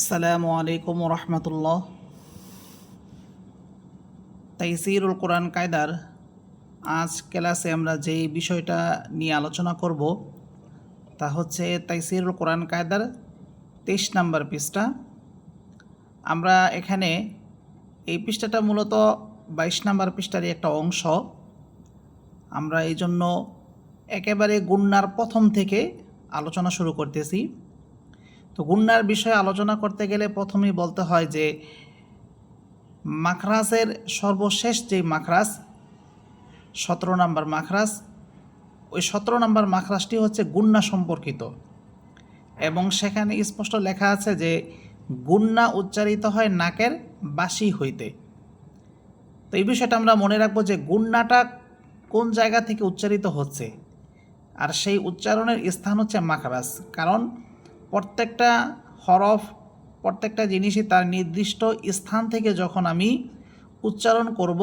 আসসালামু আলাইকুম রহমতুল্লাহ তাইসিরুল কোরআন কায়দার আজ ক্লাসে আমরা যেই বিষয়টা নিয়ে আলোচনা করব, তা হচ্ছে তাইসিরুল কোরআন কায়দার তেইশ নাম্বার পৃষ্ঠা। আমরা এখানে এই পৃষ্ঠাটা মূলত বাইশ নাম্বার পৃষ্ঠারই একটা অংশ। আমরা এই জন্য একেবারে গুন্নার প্রথম থেকে আলোচনা শুরু করতেছি। তো গুন্নার বিষয়ে আলোচনা করতে গেলে প্রথমেই বলতে হয় যে মাখরাজের সর্বশেষ যে মাখরাজ, সতেরো নম্বর মাখরাজ, ওই সতেরো নম্বর মাখরাজটি হচ্ছে গুন্না সম্পর্কিত। এবং সেখানে স্পষ্ট লেখা আছে যে গুন্না উচ্চারিত হয় নাকের বাসি হইতে। তো এই বিষয়টা আমরা মনে রাখব যে গুন্নাটা কোন জায়গা থেকে উচ্চারিত হচ্ছে, আর সেই উচ্চারণের স্থান হচ্ছে মাখরাজ। কারণ প্রত্যেকটা হরফ, প্রত্যেকটা জিনিসই তার নির্দিষ্ট স্থান থেকে যখন আমি উচ্চারণ করব,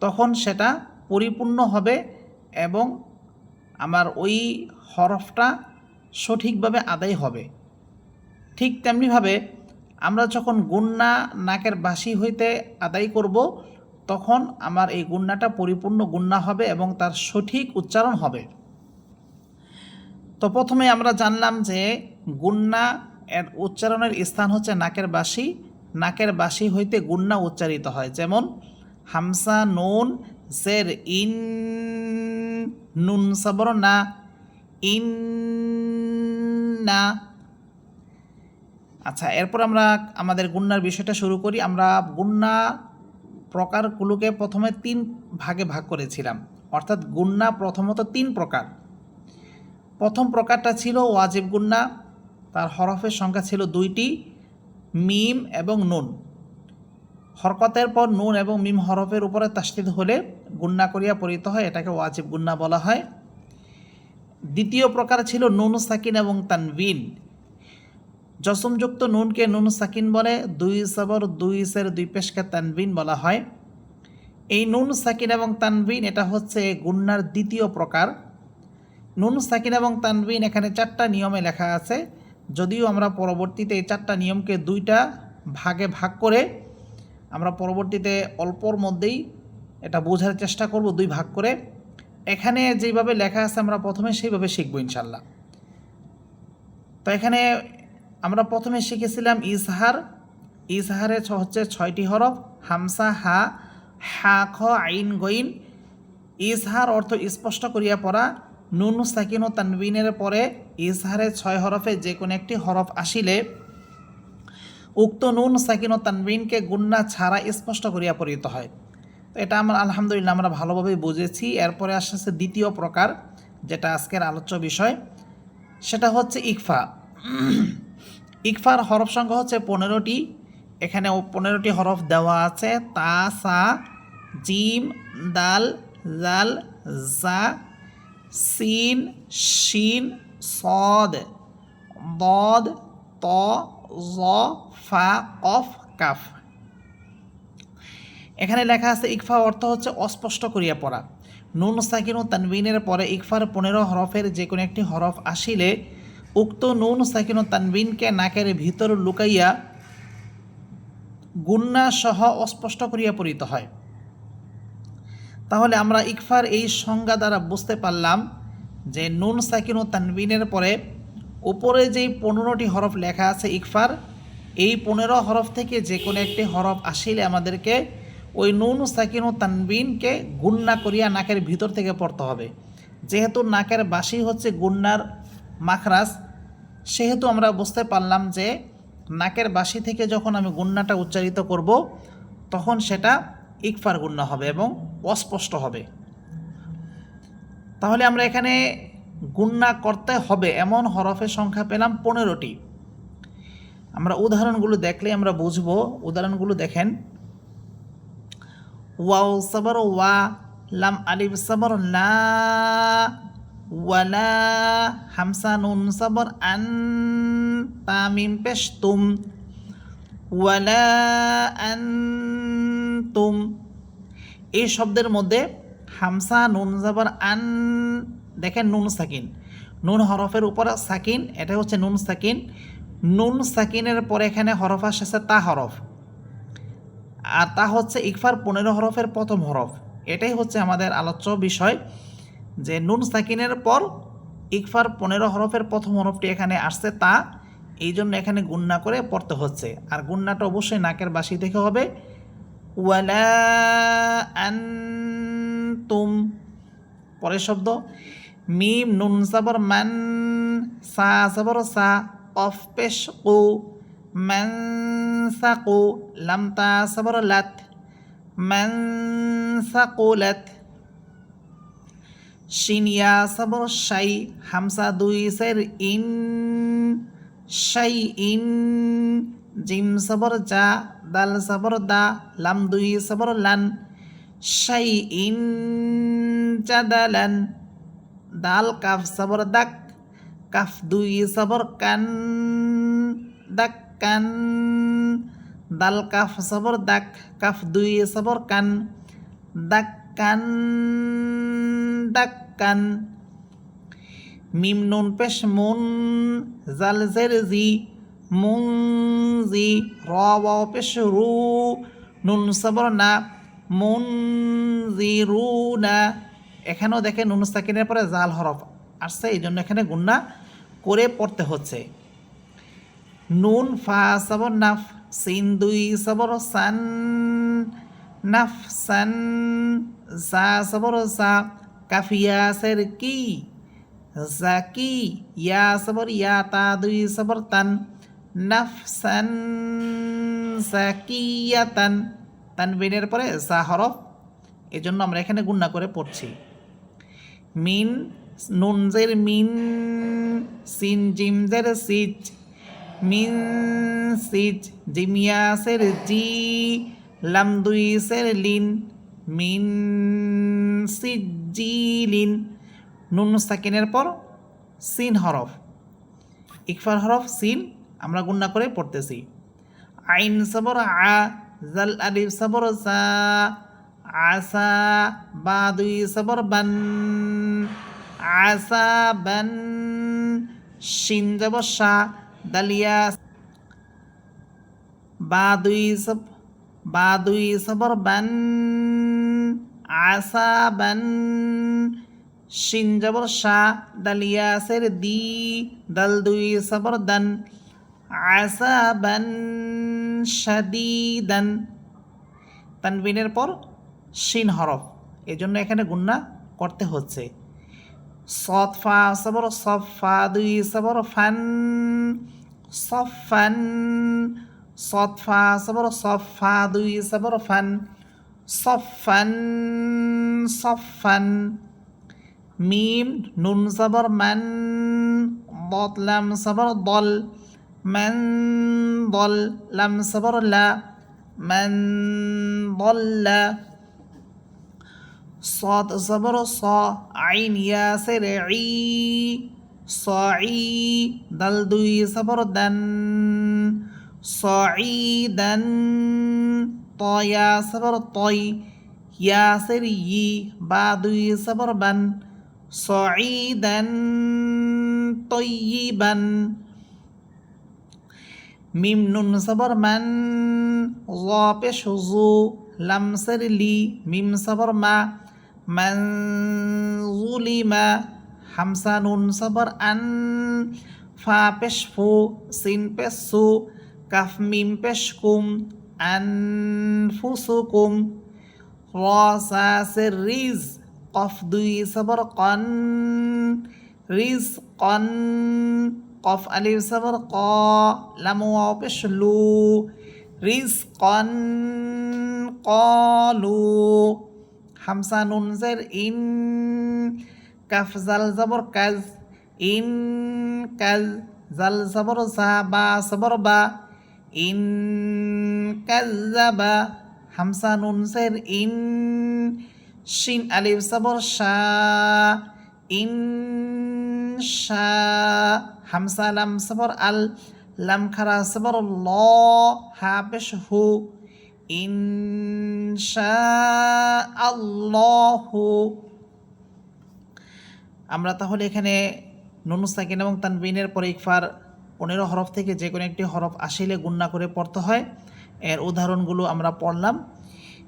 তখন সেটা পরিপূর্ণ হবে এবং আমার ওই হরফটা সঠিকভাবে আদায় হবে। ঠিক তেমনিভাবে আমরা যখন গুন্না নাকের বাসি হইতে আদায় করব, তখন আমার এই গুন্নাটা পরিপূর্ণ গুন্না হবে এবং তার সঠিক উচ্চারণ হবে। তো প্রথমে আমরা জানলাম যে গুন্না উচ্চারণের স্থান হচ্ছে নাকের বাসি নাকের বাসি হইতে গুন্না উচ্চারিত হয়। যেমন, হামসা নুন, জের ইন, নুন সবর না, ইন না। আচ্ছা এরপর আমরা আমাদের গুন্নার বিষয়টা শুরু করি। আমরা গুন্না প্রকারগুলোকে প্রথমে তিন ভাগে ভাগ করেছিলাম। অর্থাৎ গুন্না প্রথমত তিন প্রকার। প্রথম প্রকারটা ছিল ওয়াজিব গুন্না তার হরফের সংখ্যা ছিল দুইটি, মিম এবং নুন। হরকতের পর নুন এবং মিম হরফের উপরে তাস্তিদ হলে গুন্না করিয়া পরিত হয়, এটাকে ওয়াজিব গুন্না বলা হয়। দ্বিতীয় প্রকার ছিল নুন সাকিন এবং তানবিন জসমযুক্ত নুনকে নুন সাকিন বলে, দুই সবর, দুই সের, দুই পেশকে তানবিন বলা হয়। এই নুন সাকিন এবং তানবিন এটা হচ্ছে গুন্নার দ্বিতীয় প্রকার। নুন সাকিন এবং তানবিন এখানে চারটা নিয়মে লেখা আছে। যদিও আমরা পরবর্তীতে এই চারটা নিয়মকে দুইটা ভাগে ভাগ করে আমরা পরবর্তীতে অল্পর মধ্যেই এটা বোঝার চেষ্টা করব দুই ভাগ করে। এখানে যেভাবে লেখা আছে আমরা প্রথমে সেইভাবে শিখব ইনশাল্লাহ তো এখানে আমরা প্রথমে শিখেছিলাম ইজহার। ইজহারে হচ্ছে ছয়টি হরফ, হামসা, হা হা, খ, আইন গইন ইজহার অর্থ স্পষ্ট করিয়া পড়া। নুন সাকিন ও তানবিনের পরে ইজহারের ছয় হরফে যে কোনো একটি হরফ আসিলে উক্ত নুন সাকিন ও তানবিনকে গুন্না ছাড়া স্পষ্ট করিয়া পরিত হয়। তো এটা আমরা আলহামদুলিল্লাহ আমরা ভালোভাবে বুঝেছি। এরপরে আসছে দ্বিতীয় প্রকার, যেটা আজকের আলোচ্য বিষয়। সেটা হচ্ছে ইকফা। ইকফার হরফ সংখ্যা হচ্ছে পনেরোটি। এখানে পনেরোটি হরফ দেওয়া আছে। তা, সা, জিম, দাল, জাল, জা সিন, শিন, সদ, দদ, ত, জ, ফা, কফ, কাফ। এখানে লেখা আছে ইকফা অর্থ হচ্ছে অস্পষ্ট করিয়া পড়া। নুন সাকিন ও তানবিনের পরে ইকফার পনেরো হরফের যে কোনো একটি হরফ আসিলে উক্ত নুন সাকিন ও তানবিনকে নাকের ভিতর লুকাইয়া গুন্না সহ অস্পষ্ট করিয়া পড়িত হয়। তাহলে আমরা ইকফার এই সংজ্ঞা দ্বারা বুঝতে পারলাম যে নুন সাকিন ও তানবিনের পরে উপরে যেই পনেরোটি হরফ লেখা আছে ইকফার, এই পনেরো হরফ থেকে যে কোনো একটি হরফ আসিলে আমাদেরকে ওই নুন সাকিন ও তানবিনকে গুন্না করিয়া নাকের ভিতর থেকে পড়তে হবে। যেহেতু নাকের বাসি হচ্ছে গুন্নার মাখরাজ, সেহেতু আমরা বুঝতে পারলাম যে নাকের বাসি থেকে যখন আমি গুন্নাটা উচ্চারিত করব, তখন সেটা ইকফার গুন্না হবে এবং অস্পষ্ট হবে। তাহলে আমরা এখানে গুন্না করতে হবে। এমন হরফের সংখ্যা পেলাম পনেরোটি। আমরা উদাহরণগুলো দেখলে আমরা বুঝব। উদাহরণগুলো দেখেন। ওয়াও সবর, ওয়া লাম আলিফ সবর, লা ওয়ালা হামসা নুন সবর, আন তামিম পেশ তুম। ওয়ালা আনতুম এই শব্দের মধ্যে হামসা, নুন, জবর, আন, দেখেন নুন সাকিন। নুন হরফের উপর সাকিন, এটা হচ্ছে নুন সাকিন। নুন সাকিনের পরে এখানে হরফ আসছে তা হরফ। আর তা হচ্ছে ইকফার পনেরো হরফের প্রথম হরফ। এটাই হচ্ছে আমাদের আলোচ্য বিষয় যে নুন সাকিনের পর ইকফার পনেরো হরফের প্রথম হরফটি এখানে আসছে তা। এই জন্য এখানে গুন্না করে পড়তে হচ্ছে। আর গুন্নাটা অবশ্যই নাকের বাসি থেকে হবে। ওয়ালা আনতুম। পরের শব্দ, মিম নুন সাবর মান, সা সাবর সা কফ পেশ কু মান সাকু, লাম তা সাবর লাত, মান সাকুলাত শিনিয়া সাবর শাই, হামসা দুই সের ইন, শাই ইন। জিম সাবর জা দাল সাবর দা, লাম দুই সাবর লান, শাই ইন জাদালান দাল কাফ সাবর দাক, কাফ দুই সাবর কান দাক কান, দাল কাফ সাবর দাক, কাফ দুই সাবর কান দাক কান দাক কান। মিম নুন পেশ মুন, জাল জের জি মুন জি র ওয়াও পেশ রু নুন সাবর না মুন জি রু না এখানেও দেখেন নুন সাকিনের পরে জাল হরফ আসছে এই জন্য এখানে গুন্না করে পড়তে হচ্ছে। নুন ফা সাবর নাফ, সিন দুই সাবর সান, নাফ সান সা সাবর সা কাফিয়া সের কি জাকি ইয়া সাবর ইয়া, তা দুই সাবর তান। নাফসান জাকিয়াতান। তানবিনের পরে সা হরফ। এই জন্য আমরা এখানে গুন্না করে পড়ছি। মিন, নুনজের মিন, সিন, জিমজের সিজ। মিন, সিজ, জিমিয়াসের জি, লাম দুই সের লিন। মিন সিজিলিন নুন সাকিনের পর সিন হরফ। ইকফার হরফ, সিন। আমরা গুন্না করে পড়তেছি। আইন সবর আ, জাল আলিফ সবর সা আসা বা দুই সবর বান আসা বান, শিন যাব সা, দালিয়া বা দুই সব, বা দুই সবর বান আসা বান, শিন জবর শা দালিয়া সের দি, দল দুই সবর দান। আসাবান সাদিদান তানবিনের পর সিন হরফ। এজন্য এখানে গুন্না করতে হচ্ছে। সৎফা সবর, সফা দুই সবর, ফান সফান সৎফা সবর, সফা দুই সবর, ফান সফান সফান মিম, নুন সবর, মান, বদলাম সবর, দল من ضل لم صبر لا من ضل صاد صبر صا عين يا سرعي صعي دل دوي صبر دن صعيدا طايا صبر طي يا سري بعدي صبر بن صعيدا طيبا মিম নুন সবর মান জ পেশ জু লাম লি মিম সবর মা মান জুলিমা হামসা নুন সবর আন ফা পেশ ফু সিন পেশ কাফ মিম পেশ কুম আন ফুসুকুম র সা সের রিজ কফ দুই সবর কন রিজ কন কফ আলিফ সাবর ক লাম ওয়াও পেশ লু রিজকন কলু হামসা নুন জের ইন কাফ জাল জাবর কাজ ইন কাজ জাল সাবর সা বা সাবর বা ইন কাজ্জাবা হামসা নুন জের ইন শিন আলিফ সাবর শা ইন হামসা লাম সবর আল লাম খারা সবর ল হা হু আমরা তাহলে এখানে নুনু সাকিন এবং তানবিনের পরে ইকফার পনেরো হরফ থেকে যে কোনো একটি হরফ আসিলে গুণনা করে পড়তে হয়। এর উদাহরণগুলো আমরা পড়লাম।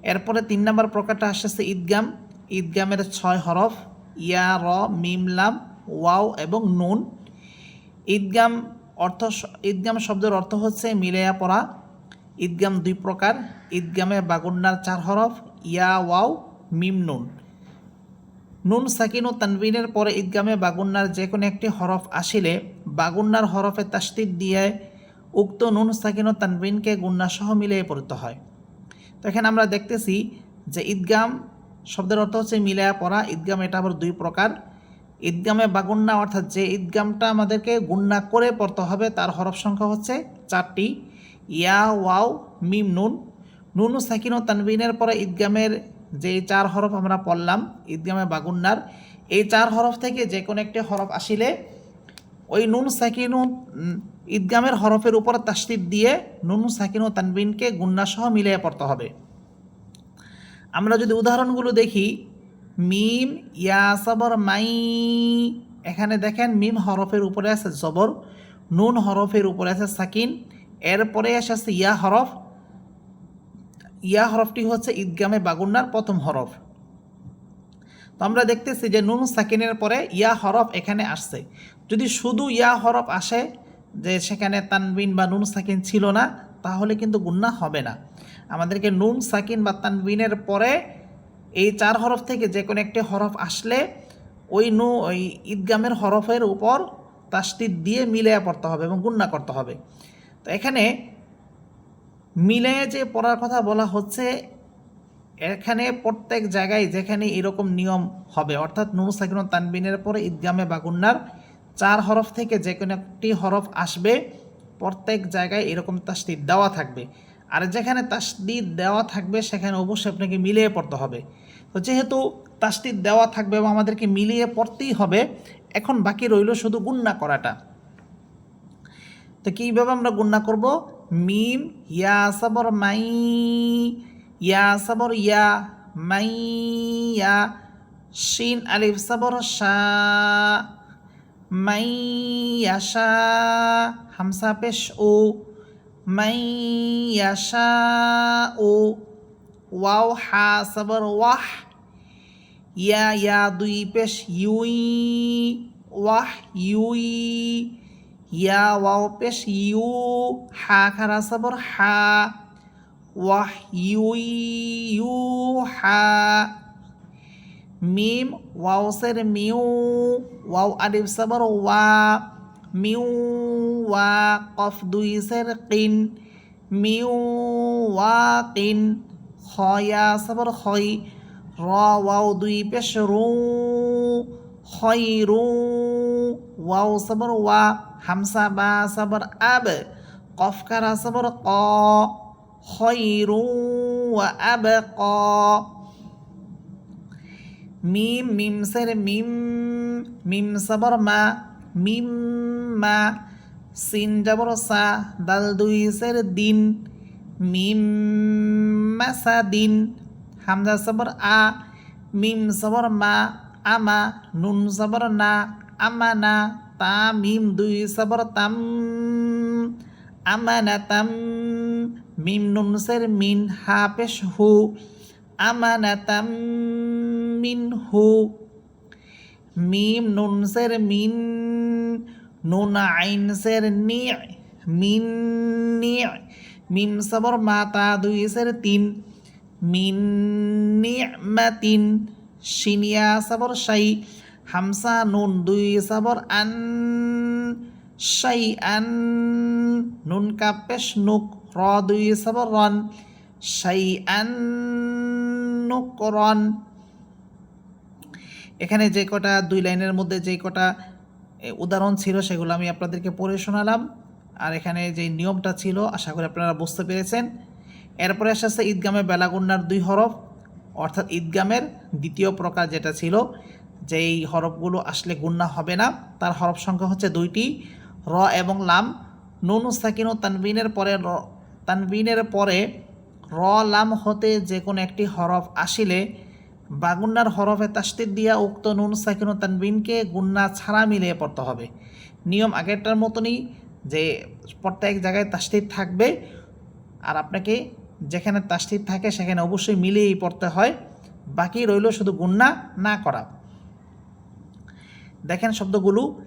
এরপরে তিন নম্বর প্রকারটা আসতেছে ঈদগাম। ঈদগামের ছয় হরফ, ইয়া, র, মিম, লাম। ওয়াও এবং নুন। ঈদগাম অর্থ ঈদগাম শব্দের অর্থ হচ্ছে মিলেয়া পড়া। ঈদগাম দুই প্রকার, ঈদগামে বাগুন্নার চার হরফ, ইয়া, ওয়াও, মিম, নুন। নুন সাকিন ও তানবিনের পরে ঈদগামে বাগুন্নার যে কোনো একটি হরফ আসিলে বাগুন্নার হরফে তাস্তিদ দিয়ে উক্ত নুন সাকিন ও তানবিনকে গুন্না সহ মিলিয়ে পড়তে হয়। তো এখানে আমরা দেখতেছি যে ঈদগাম শব্দের অর্থ হচ্ছে মিলায়া পড়া। ঈদগাম এটা আবার দুই প্রকার ঈদগামে বাগুন্না অর্থাৎ যে ঈদগামটা আমাদেরকে গুন্না করে পড়তে হবে, তার হরফ সংখ্যা হচ্ছে চারটি। ইয়া, ওয়াও, মিম, নুন। নুন, সাকিন ও তানবিনের পরে ঈদগামের যে চার হরফ আমরা পড়লাম, ঈদগামে বাগুন্নার এই চার হরফ থেকে যে কোনো একটি হরফ আসিলে ওই নুন, সাকিন ঈদগামের হরফের উপর তাস্তিদ দিয়ে নুন, সাকিন ও তানবিনকে গুন্না সহ মিলিয়ে পড়তে হবে। আমরা যদি উদাহরণগুলো দেখি মিম ইয়া সবর মাই। এখানে দেখেন মিম হরফের উপরে আছে জবর, নুন হরফের উপরে আছে সাকিন। এরপরে এসেছে ইয়া হরফ। ইয়া হরফটি হচ্ছে ঈদগামে বাগুন্নার প্রথম হরফ। তো আমরা দেখতেছি যে নুন সাকিনের পরে ইয়া হরফ এখানে আসছে। যদি শুধু ইয়া হরফ আসে, যে সেখানে তানবিন বা নুন সাকিন ছিল না, তাহলে কিন্তু গুন্না হবে না। আমাদেরকে নুন সাকিন বা তানবিনের পরে এই চার হরফ থেকে যে কোনো একটি হরফ আসলে ওই নু, ওই ঈদগামের হরফের উপর তাস্তিদ দিয়ে মিলিয়ে পড়তে হবে এবং গুন্না করতে হবে। তো এখানে মিলে যে পড়ার কথা বলা হচ্ছে, এখানে প্রত্যেক জায়গায় যেখানে এরকম নিয়ম হবে, অর্থাৎ নুন সাকিন তানবিনের পরে ঈদগামে বা গুন্নার চার হরফ থেকে যে কোনো একটি হরফ আসবে, প্রত্যেক জায়গায় এরকম তাসদিদ দেওয়া থাকবে। আর যেখানে তাসদিদ দেওয়া থাকবে, সেখানে অবশ্যই আপনাকে মিলিয়ে পড়তে হবে। তো যেহেতু তাসদিদ দেওয়া থাকবে এবং আমাদেরকে মিলিয়ে পড়তেই হবে, এখন বাকি রইল শুধু গুন্না করাটা। তো কীভাবে আমরা গুন্না করব? মিম, ইয়া, সাবর, মাই, ইয়া, সাবর, ইয়া, মাই, ইয়া, শিন, আলিফ, সাবর, শা, মাই ইয়াশা হামসা, পেশ, ও। মাই ইয়াশা ও ওয়াও হা সাবর ওয়াহ ইয়া ইয়া দুই পেশ ইউই ওয়াহ ইউই ইয়া ওয়াও পেশ ইউ হা খারা সাবর হা ওয়াহ ইউই ইউ হা মিম ওয়াও সের মিউ ওয়াও আলিফ সাবর ওয়া মিউ ওয়া কফ দুই সের কিন মিউ ওয়া কিন খয়া সাবর খই র ওয়াও দুই পেশ রু খই রু ওয়াও সাবর ওয়া, হামসা বা সাবর আব, কফ কারা সাবর ক আব ক। মিম মিম সের মিম মিম সাবর মা, সিন যাবর সা দাল দুই সের দিন, মিম দিন, হামজা সাবর আ, মিম সাবর মা, আমা, নুন সাবর না আমানা তা, মিম দুই সাবর তাম আমানা তাম, মিম নুন সের মিন, হা পেশ হু আমানা তাম, মিন হু, মিম নুন সের মিন নুন আইন সের নি, মিন, নি মিম সবর মাতা দুই সের তিন মিন নি'মাতিন শিনিয়া সবর শাই হামসা নুন দুই সবর আন শাই আন, নুন কা পেশ নুক র দুই সবর রন শাই আন নুকরন এখানে যে কটা, দুই লাইনের মধ্যে যে কটা উদাহরণ ছিল সেগুলো আমি আপনাদেরকে পড়ে শোনালাম। আর এখানে যে নিয়মটা ছিল, আশা করি আপনারা বুঝতে পেরেছেন। এরপরে আসে আছে ঈদগামে বেলাগুন্নার দুই হরফ, অর্থাৎ ঈদগামের দ্বিতীয় প্রকার যেটা ছিল, যেই হরফগুলো আসলে গুন্না হবে না, তার হরফ সংখ্যা হচ্ছে দুইটি, র এবং লাম। নুন সাকিন ও তানবিনের পরে র, তানবিনের পরে র, লাম হতে যে কোনো একটি হরফ আসিলে বাগুন্নার হরফে তাস্তিদ দিয়া উক্ত নুন সাকিন তানবিনকে গুন্না ছাড়া মিলিয়ে পড়তে হবে। নিয়ম আগেরটার মতনই যে প্রত্যেক জায়গায় তাস্তির থাকবে আর আপনাকে যেখানে তাস্তির থাকে সেখানে অবশ্যই মিলিয়েই পড়তে হয়। বাকি রইল শুধু গুন্না না করা। দেখেন শব্দগুলো,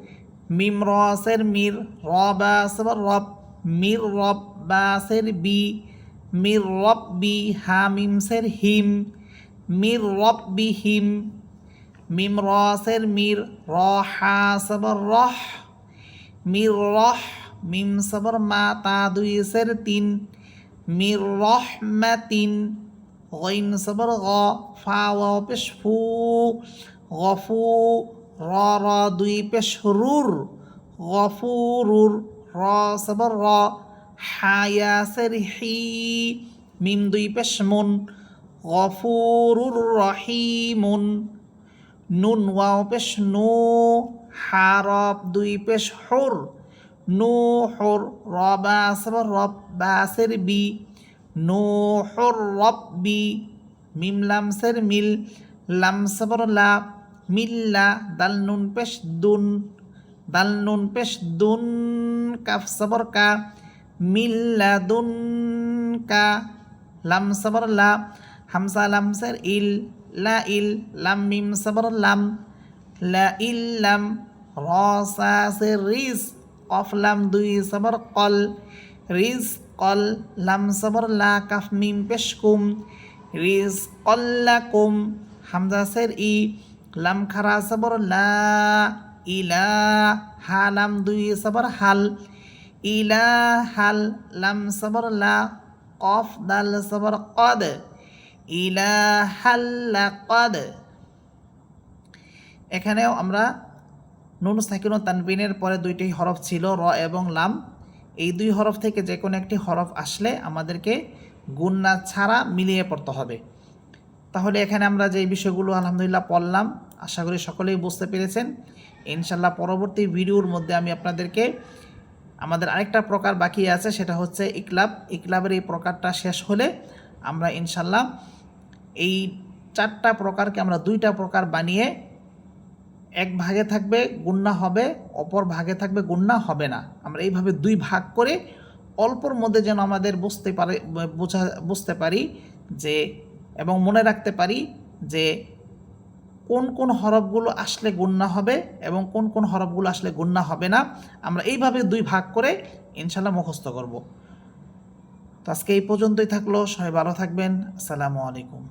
মিম রসের মির, র বা রব মির রব বা বাসের বি, মির রব বি, হা মিমসের হিম মির রব বি হিম মিম রসের মির র হা সবর রহ, মির রহ মিম সবর মা তা দুই সের তিন, মির রহ মা তিন গইন সবর গ, ফা পেশ ফু, গফু র র দুই পেশ রুর গফুরুর র সবর র হায়া সের হি, মিম দুই পেশ মুন গফুরুর রহিমুন নুন ওয়াও পেশ নু হারব দুই পেশ হুর। নু হুর রবা সবর রব বাসের বি। নু হুর রব্বি, মিম লামসের মিল। লাম সবর লা মিল্লা দাল নুন পেশ দুন। দাল নুন পেশ দুন, কাফ সবর কা। মিল্লা দুন কা। লাম সবর লা হামসা লামসের ইল, লা, ইল, লাম, মিম, সবর, লাম। লা ইল্লাম র, সা, সে, রিস, কফ, লাম, দুই, সবর, কল। রিস, কল, লাম, সবর, লা, কাফ, মিম, পেশ, কুম। রিস কল্লাকুম হামজা সের ই, লাম, খারা, সবর, লা ইলা হা, লাম, দুই, সবর, হাল। ইলা হাল, লাম, সবর, লা, কফ, দাল, সবর, কদ। ইলা হাল্লা এখানেও আমরা নুন সাকিন তানবিনের পরে দুইটি হরফ ছিল, র এবং লাম। এই দুই হরফ থেকে যে কোনো একটি হরফ আসলে আমাদেরকে গুন্না ছাড়া মিলিয়ে পড়তে হবে। তাহলে এখানে আমরা যে বিষয়গুলো আলহামদুলিল্লাহ পড়লাম, আশা করি সকলেই বুঝতে পেরেছেন। ইনশাল্লাহ পরবর্তী ভিডিওর মধ্যে আমি আপনাদেরকে আমাদের আরেকটা প্রকার বাকি আছে, সেটা হচ্ছে ইকলাব। ইকলাবের এই প্রকারটা শেষ হলে আমরা ইনশাল্লাহ এই চারটা প্রকারকে আমরা দুইটা প্রকার বানিয়ে এক ভাগে থাকবে গুন্না হবে, অপর ভাগে থাকবে গুন্না হবে না। আমরা এইভাবে দুই ভাগ করে অল্পর মধ্যে যেন আমাদের বুঝতে পারে, বোঝা, বুঝতে পারি যে, এবং মনে রাখতে পারি যে, কোন কোন হরফগুলো আসলে গুন্না হবে এবং কোন কোন হরফগুলো আসলে গুন্না হবে না, আমরা এইভাবে দুই ভাগ করে ইনশাল্লাহ মুখস্থ করব। তো আজকে এই পর্যন্তই থাকল, সবাই ভালো থাকবেন, আসসালামু আলাইকুম।